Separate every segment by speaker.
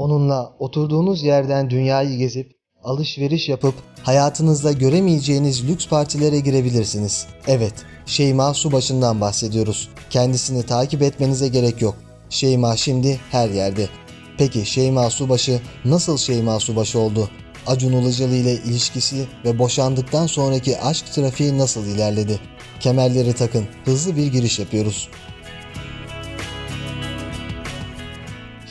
Speaker 1: Onunla oturduğunuz yerden dünyayı gezip alışveriş yapıp hayatınızda göremeyeceğiniz lüks partilere girebilirsiniz. Evet, Şeyma Subaşı'ndan bahsediyoruz. Kendisini takip etmenize gerek yok. Şeyma şimdi her yerde. Peki Şeyma Subaşı nasıl Şeyma Subaşı oldu? Acun Ilıcalı ile ilişkisi ve boşandıktan sonraki aşk trafiği nasıl ilerledi? Kemerleri takın, hızlı bir giriş yapıyoruz.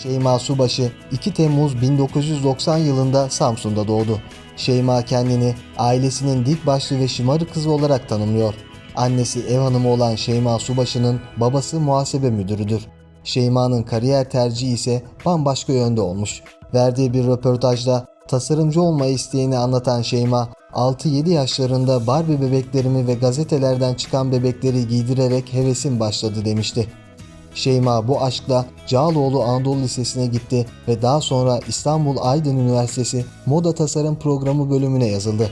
Speaker 1: Şeyma Subaşı 2 Temmuz 1990 yılında Samsun'da doğdu. Şeyma kendini ailesinin dik başlı ve şımarık kızı olarak tanımlıyor. Annesi ev hanımı olan Şeyma Subaşı'nın babası muhasebe müdürüdür. Şeyma'nın kariyer tercihi ise bambaşka yönde olmuş. Verdiği bir röportajda tasarımcı olma isteğini anlatan Şeyma, 6-7 yaşlarında Barbie bebeklerimi ve gazetelerden çıkan bebekleri giydirerek hevesim başladı demişti. Şeyma bu aşkla Cağaloğlu Anadolu Lisesi'ne gitti ve daha sonra İstanbul Aydın Üniversitesi Moda Tasarım Programı bölümüne yazıldı.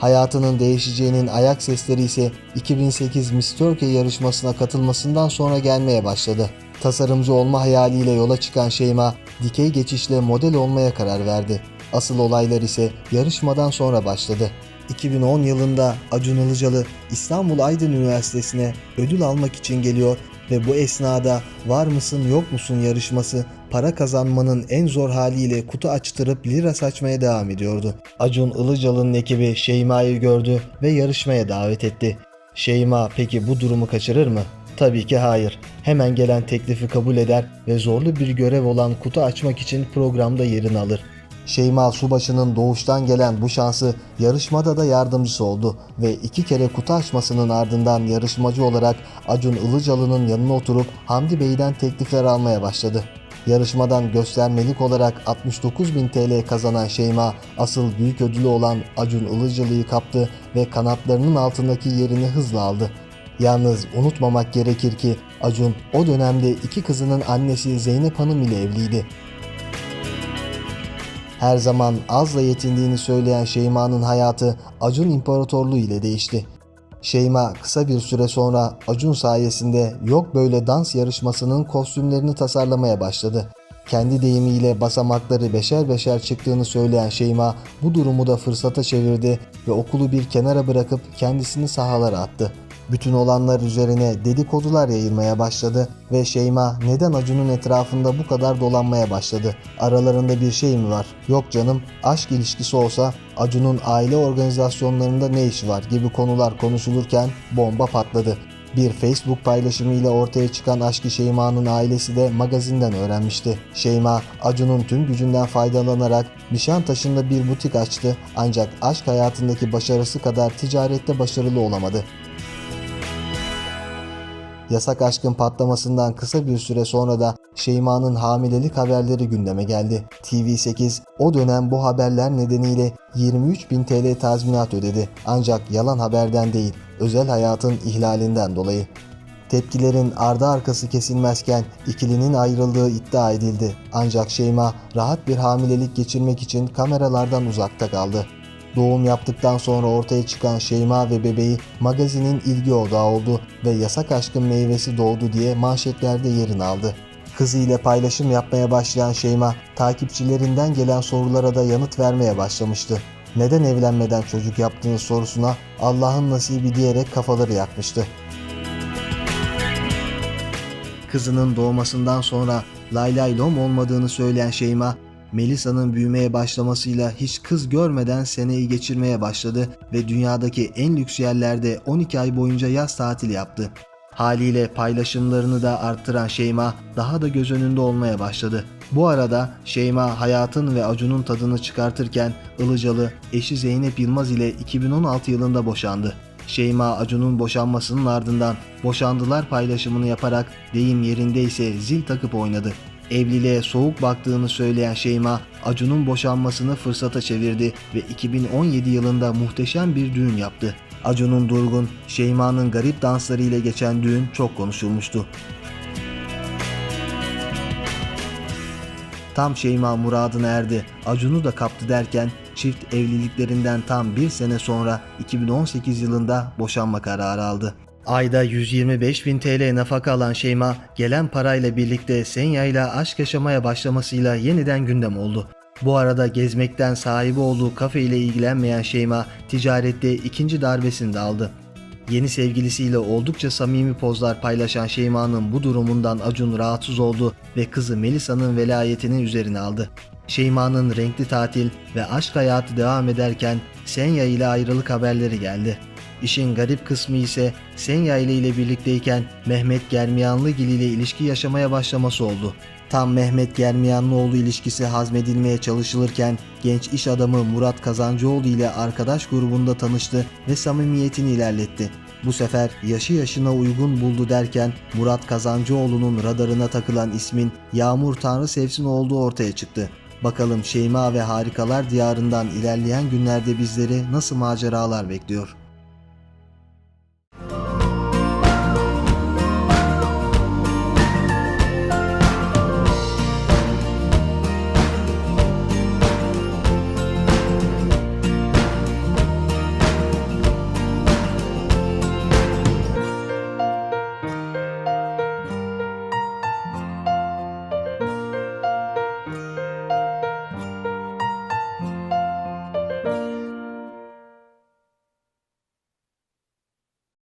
Speaker 1: Hayatının değişeceğinin ayak sesleri ise 2008 Miss Turkey yarışmasına katılmasından sonra gelmeye başladı. Tasarımcı olma hayaliyle yola çıkan Şeyma, dikey geçişle model olmaya karar verdi. Asıl olaylar ise yarışmadan sonra başladı. 2010 yılında Acun Ilıcalı İstanbul Aydın Üniversitesi'ne ödül almak için geliyor ve bu esnada var mısın yok musun yarışması para kazanmanın en zor haliyle kutu açtırıp lira saçmaya devam ediyordu. Acun Ilıcalı'nın ekibi Şeyma'yı gördü ve yarışmaya davet etti. Şeyma peki bu durumu kaçırır mı? Tabii ki hayır. Hemen gelen teklifi kabul eder ve zorlu bir görev olan kutu açmak için programda yerini alır. Şeyma Subaşı'nın doğuştan gelen bu şansı yarışmada da yardımcısı oldu ve iki kere kutu açmasının ardından yarışmacı olarak Acun Ilıcalı'nın yanına oturup Hamdi Bey'den teklifler almaya başladı. Yarışmadan göstermelik olarak 69.000 TL kazanan Şeyma asıl büyük ödülü olan Acun Ilıcalı'yı kaptı ve kanatlarının altındaki yerini hızla aldı. Yalnız unutmamak gerekir ki Acun o dönemde iki kızının annesi Zeynep Hanım ile evliydi. Her zaman azla yetindiğini söyleyen Şeyma'nın hayatı Acun İmparatorluğu ile değişti. Şeyma kısa bir süre sonra Acun sayesinde yok böyle dans yarışmasının kostümlerini tasarlamaya başladı. Kendi deyimiyle basamakları beşer beşer çıktığını söyleyen Şeyma bu durumu da fırsata çevirdi ve okulu bir kenara bırakıp kendisini sahalara attı. Bütün olanlar üzerine dedikodular yayılmaya başladı ve Şeyma neden Acun'un etrafında bu kadar dolanmaya başladı? Aralarında bir şey mi var? Yok canım, aşk ilişkisi olsa Acun'un aile organizasyonlarında ne işi var gibi konular konuşulurken bomba patladı. Bir Facebook paylaşımıyla ortaya çıkan aşkı Şeyma'nın ailesi de magazinden öğrenmişti. Şeyma, Acun'un tüm gücünden faydalanarak Nişantaşı'nda bir butik açtı ancak aşk hayatındaki başarısı kadar ticarette başarılı olamadı. Yasak aşkın patlamasından kısa bir süre sonra da Şeyma'nın hamilelik haberleri gündeme geldi. TV8 o dönem bu haberler nedeniyle 23 bin TL tazminat ödedi. Ancak yalan haberden değil, özel hayatın ihlalinden dolayı. Tepkilerin ardı arkası kesilmezken ikilinin ayrıldığı iddia edildi. Ancak Şeyma rahat bir hamilelik geçirmek için kameralardan uzakta kaldı. Doğum yaptıktan sonra ortaya çıkan Şeyma ve bebeği magazinin ilgi odağı oldu ve yasak aşkın meyvesi doğdu diye manşetlerde yerini aldı. Kızı ile paylaşım yapmaya başlayan Şeyma, takipçilerinden gelen sorulara da yanıt vermeye başlamıştı. Neden evlenmeden çocuk yaptığınız sorusuna Allah'ın nasibi diyerek kafaları yakmıştı. Kızının doğmasından sonra lay lay lom olmadığını söyleyen Şeyma, Melisa'nın büyümeye başlamasıyla hiç kız görmeden seneyi geçirmeye başladı ve dünyadaki en lüks yerlerde 12 ay boyunca yaz tatili yaptı. Haliyle paylaşımlarını da arttıran Şeyma daha da göz önünde olmaya başladı. Bu arada Şeyma hayatın ve Acun'un tadını çıkartırken Ilıcalı eşi Zeynep Yılmaz ile 2016 yılında boşandı. Şeyma Acun'un boşanmasının ardından boşandılar paylaşımını yaparak deyim yerindeyse zil takıp oynadı. Evliliğe soğuk baktığını söyleyen Şeyma, Acun'un boşanmasını fırsata çevirdi ve 2017 yılında muhteşem bir düğün yaptı. Acun'un durgun, Şeyma'nın garip dansları ile geçen düğün çok konuşulmuştu. Tam Şeyma muradına erdi, Acun'u da kaptı derken çift evliliklerinden tam bir sene sonra 2018 yılında boşanma kararı aldı. Ayda 125 bin TL nafaka alan Şeyma, gelen parayla birlikte Senya ile aşk yaşamaya başlamasıyla yeniden gündem oldu. Bu arada gezmekten sahibi olduğu kafe ile ilgilenmeyen Şeyma, ticarette ikinci darbesini de aldı. Yeni sevgilisiyle oldukça samimi pozlar paylaşan Şeyma'nın bu durumundan Acun rahatsız oldu ve kızı Melisa'nın velayetini üzerine aldı. Şeyma'nın renkli tatil ve aşk hayatı devam ederken Senya ile ayrılık haberleri geldi. İşin garip kısmı ise Senya ile birlikteyken Mehmet Germiyanlıgil ile ilişki yaşamaya başlaması oldu. Tam Mehmet Germiyanlıoğlu ilişkisi hazmedilmeye çalışılırken genç iş adamı Murat Kazancıoğlu ile arkadaş grubunda tanıştı ve samimiyetini ilerletti. Bu sefer yaşı yaşına uygun buldu derken Murat Kazancıoğlu'nun radarına takılan ismin Yağmur Tanrı Sevsin olduğu ortaya çıktı. Bakalım Şeyma ve Harikalar Diyarı'ndan ilerleyen günlerde bizleri nasıl maceralar bekliyor?